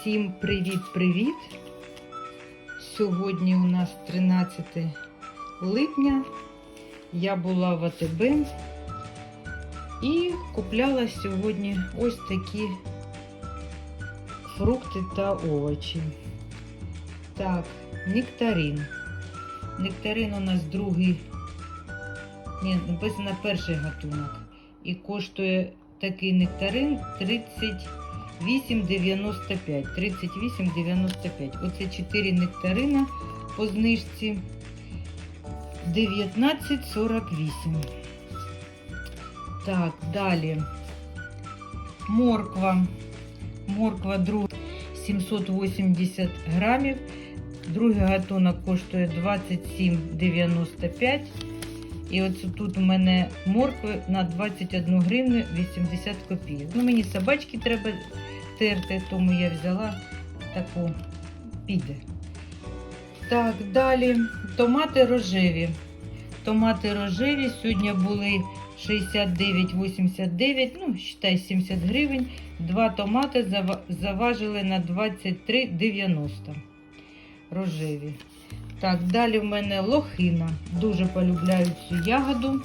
Всім привіт-привіт! Сьогодні у нас 13 липня. Я була в АТБ і купляла сьогодні ось такі фрукти та овочі. Так, нектарин. Нектарин у нас другий, ні, написано перший гатунок. І коштує такий нектарин 38,95. 38,95. Оце 4 нектарина по знижці 19,48. Так, далі. Морква. Морква друг 780 грамів. Другий гатунок коштує 27,95. І от тут у мене моркви на 21 гривню 80 копійок. Ну, мені собачки треба терти, тому я взяла таку піде. Так, далі томати рожеві. Томати рожеві сьогодні були 69,89, ну, считай 70 гривень. Два томати заважили на 23,90 рожеві. Так, далі в мене лохина. Дуже полюбляю цю ягоду.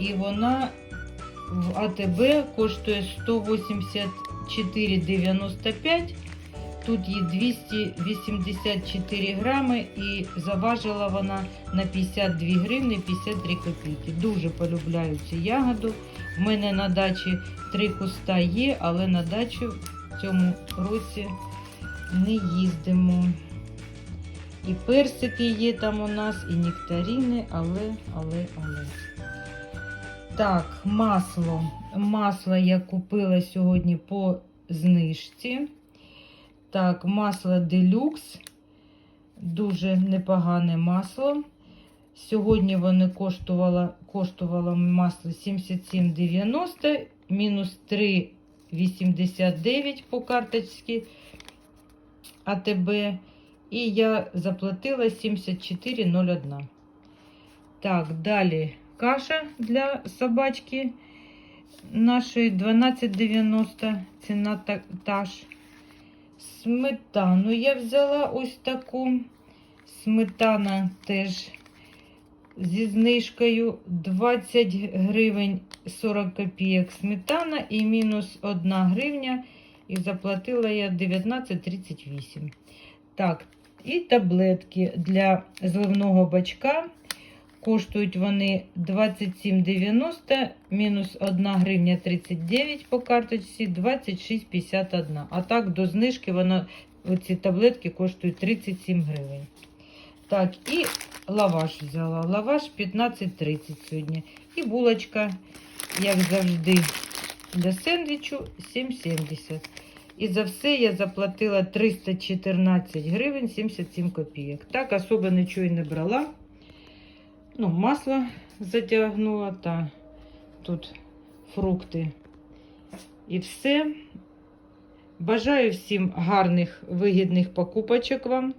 І вона в АТБ коштує 184,95. Тут є 284 грами і заважила вона на 52 гривни 53 копійки. Дуже полюбляю цю ягоду. В мене на дачі три куста є, але на дачу в цьому році не їздимо. І персики є там у нас, і нектарини, але, але, але. Так, масло. Масло я купила сьогодні по знижці. Так, масло делюкс. Дуже непогане масло. Сьогодні вони коштувало, коштувало масло 77,90, мінус 3,89 по карточці АТБ. І я заплатила 74,01. Так, далі каша для собачки нашої 12,90 ціна та. Сметану я взяла ось таку. Сметана теж зі знижкою 20 гривень 40 копійок сметана і мінус 1 гривня. І заплатила я 19,38. Так, і таблетки для зливного бачка. Коштують вони 27,90, мінус 1 гривня 39 по карточці, 26,51. А так до знижки вона, оці таблетки коштують 37 гривень. Так, і лаваш взяла. Лаваш 15,30 сьогодні. І булочка, як завжди, для сендвічу 7,70. І за все я заплатила 314 гривень 77 копійок. Так, особо нічого і не брала. Ну, масло затягнула та тут фрукти. І все. Бажаю всім гарних, вигідних покупочок вам.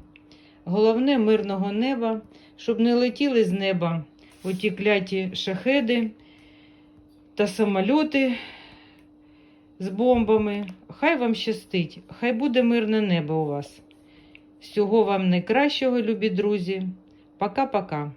Головне мирного неба, щоб не летіли з неба оті кляті шахеди та самольоти з бомбами. Хай вам щастить, хай буде мирне небо у вас. Всього вам найкращого, любі друзі. Пока-пока.